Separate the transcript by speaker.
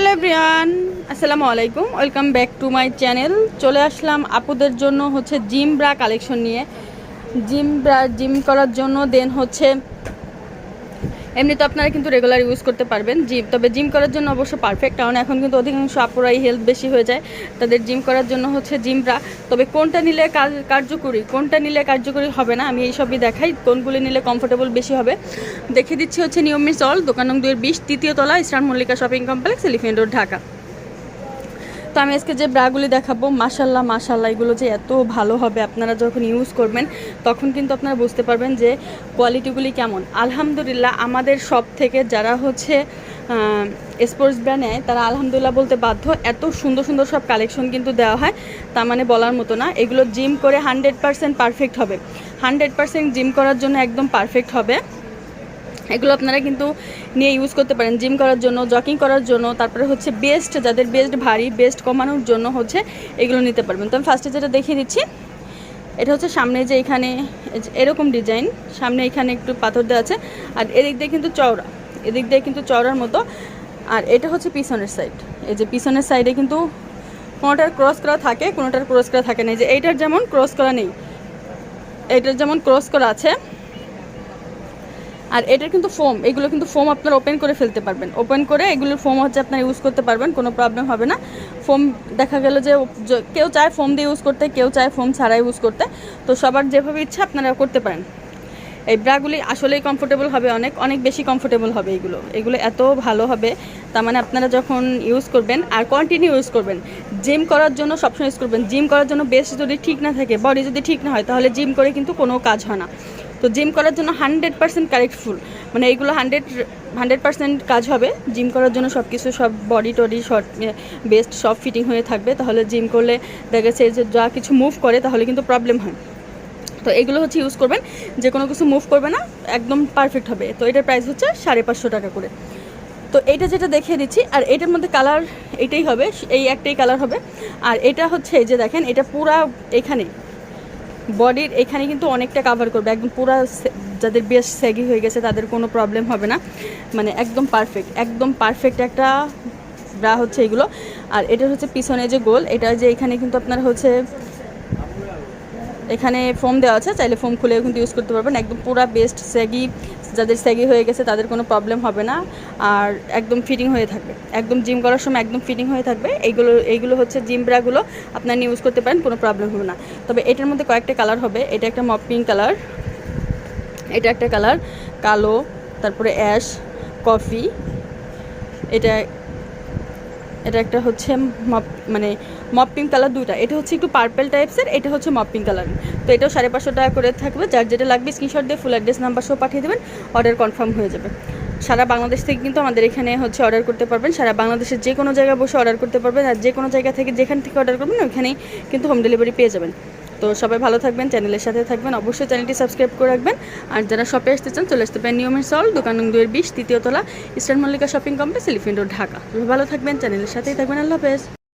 Speaker 1: Hello ব্রিয়ান আসসালামু আলাইকুম, welcome back to my channel. চলে আসলাম আপুদের জন্য হচ্ছে জিম ব্রা কালেকশন নিয়ে। জিম ব্রা জিম করার জন্য দেন হচ্ছে এমনি তো আপনারা কিন্তু রেগুলার ইউজ করতে পারবেন জিম তবে জিম করার জন্য অবশ্য পারফেক্ট কারণ এখন কিন্তু অধিকাংশ আপুরাই হেলথ বেশি হয়ে যায়। তাদের জিম করার জন্য হচ্ছে জিমরা তবে কোনটা নিলে কার্যকরী, কোনটা নিলে কার্যকরী হবে না, আমি এইসবই দেখাই, কোনগুলি নিলে কমফোর্টেবল বেশি হবে। দেখে দিচ্ছি হচ্ছে নিয়মিত চল দোকান নং দুয়ের বিশ, তৃতীয় তলা eastern Mallika shopping complex elephant road Dhaka. তো আমি আজকে যে ব্রাগুলি দেখাবো মাশাল্লাহ মাশাল্লাহ এগুলো যে এত ভালো হবে, আপনারা যখন ইউজ করবেন, তখন কিন্তু আপনারা বুঝতে পারবেন যে কোয়ালিটিগুলি কেমন। আলহামদুলিল্লাহ, আমাদের সব থেকে যারা হচ্ছে স্পোর্টস ব্র্যান্ড নেয় তারা আলহামদুলিল্লাহ বলতে বাধ্য, এত সুন্দর সুন্দর সব কালেকশন কিন্তু দেওয়া হয় তার মানে বলার মতো না। এগুলো জিম করে হান্ড্রেড পারসেন্ট পারফেক্ট হবে। হান্ড্রেড পারসেন্ট জিম করার জন্য একদম পারফেক্ট হবে। এগুলো আপনারা কিন্তু নিয়ে ইউজ করতে পারেন জিম করার জন্য জকিং করার জন্য, তারপরে হচ্ছে বেস্ট যাদের বেস্ট ভারী বেস্ট কমানোর জন্য হচ্ছে এগুলো নিতে পারবেন। তো আমি ফার্স্টে যেটা দেখিয়ে দিচ্ছি, এটা হচ্ছে সামনে যে এখানে এরকম ডিজাইন সামনে এখানে একটু পাথর দেওয়া আছে, আর এদিক দিয়ে কিন্তু চওড়া, এদিক দিয়ে কিন্তু চওড়ার মতো, আর এটা হচ্ছে পিছনের সাইড এই যে পিছনের সাইডে কিন্তু কোনোটার ক্রস করা থাকে, কোনোটার ক্রস করা থাকে না যে এইটার যেমন ক্রস করা নেই, এইটার যেমন ক্রস করা আছে আর এটার কিন্তু ফোম এগুলো কিন্তু ফোম আপনারা ওপেন করে ফেলতে পারবেন। ওপেন করে এগুলোর ফোম হচ্ছে আপনারা ইউজ করতে পারবেন, কোনো প্রবলেম হবে না। ফোম দেখা গেল যে কেউ চায় ফোম দিয়ে ইউজ করতে, কেউ চায় ফোম ছাড়া ইউজ করতে। তো সবার যেভাবে ইচ্ছা আপনারা করতে পারেন। এই ব্রাগুলি আসলেই কমফোর্টেবল হবে অনেক অনেক বেশি কমফোর্টেবল হবে এগুলো। এগুলো এত ভালো হবে, তার মানে আপনারা যখন ইউজ করবেন আর কন্টিনিউ ইউজ করবেন জিম করার জন্য সবসময় ইউজ করবেন। জিম করার জন্য বেশ যদি ঠিক না থাকে বডি যদি ঠিক না হয়, তাহলে জিম করে কিন্তু কোনো কাজ হয় না। তো জিম করার জন্য হান্ড্রেড পার্সেন্ট কারেক্টফুল মানে এইগুলো হান্ড্রেড হান্ড্রেড পার্সেন্ট কাজ হবে। জিম করার জন্য সব কিছু সব বডি টডি শর্ট বেস্ট সব ফিটিং হয়ে থাকবে। তাহলে জিম করলে দেখা গেছে যে যা কিছু মুভ করে, তাহলে কিন্তু প্রবলেম হয়। তো এগুলো হচ্ছে ইউজ করবেন। যে কোনো কিছু মুভ করবে না, একদম পারফেক্ট হবে। তো এটার প্রাইস হচ্ছে সাড়ে পাঁচশো টাকা করে। তো এটা যেটা দেখিয়ে দিচ্ছি, আর এটার মধ্যে কালার এটাই হবে, এই একটাই কালার হবে। আর এটা হচ্ছে এই যে দেখেন, এটা পুরা এখানে। বডির এখানে কিন্তু অনেকটা কাভার করবে। একদম পুরো যাদের বেশ স্যাগি হয়ে গেছে, তাদের কোনো প্রবলেম হবে না। মানে একদম পারফেক্ট একদম পারফেক্ট একটা ব্রা হচ্ছে এগুলো। আর এটা হচ্ছে পিছনে যে গোল, এটা যে এখানে কিন্তু আপনার হচ্ছে এখানে ফোম দেওয়া আছে, চাইলে ফোম খুলেও কিন্তু ইউজ করতে পারবেন। একদম পুরা বেস্ট স্যাগি, যাদের স্যাগি হয়ে গেছে তাদের কোনো প্রবলেম হবে না। আর একদম ফিটিং হয়ে থাকবে। একদম জিম করার সময় একদম ফিটিং হয়ে থাকবে। এইগুলো এইগুলো হচ্ছে জিম ব্রাগুলো আপনারা ইউজ করতে পারেন, কোনো প্রবলেম হবে না। তবে এটার মধ্যে কয়েকটা কালার হবে। এটা একটা মপ পিঙ্ক কালার এটা একটা কালার কালো, তারপরে অ্যাশ কফি এটা এটা একটা হচ্ছে মানে মপ পিঙ্ক কালার দুইটা। এটা হচ্ছে একটু পার্পেল টাইপসের এটা হচ্ছে মপ পিঙ্ক কালার তো এটাও সাড়ে পাঁচশো টাকা করে থাকবে। যার যেটা লাগবে স্ক্রিনশট দিয়ে ফুল অ্যাড্রেস নাম্বার সহ পাঠিয়ে দেবেন। অর্ডার কনফার্ম হয়ে যাবে। সারা বাংলাদেশ থেকে কিন্তু আমাদের এখানে হচ্ছে অর্ডার করতে পারবেন। সারা বাংলাদেশের যে কোনো জায়গায় বসে অর্ডার করতে পারবেন। আর যে কোনো জায়গা থেকে যেখান থেকে অর্ডার করবেন, ওইখানেই কিন্তু হোম ডেলিভারি পেয়ে যাবেন। তো সবাই ভালো থাকবেন চ্যানেলের সাথে থাকবেন। অবশ্যই চ্যানেলটি সাবস্ক্রাইব করে রাখবেন। আর যারা শপে আসতে চান, চলে আসতে পারেন নিয়মের সল দোকান দুয়ের বিশ, তৃতীয় তলা eastern Mallika shopping complex elephant road Dhaka ভালো থাকবেন চ্যানেলের সাথেই থাকবেন। আল্লাহ হাফেজ।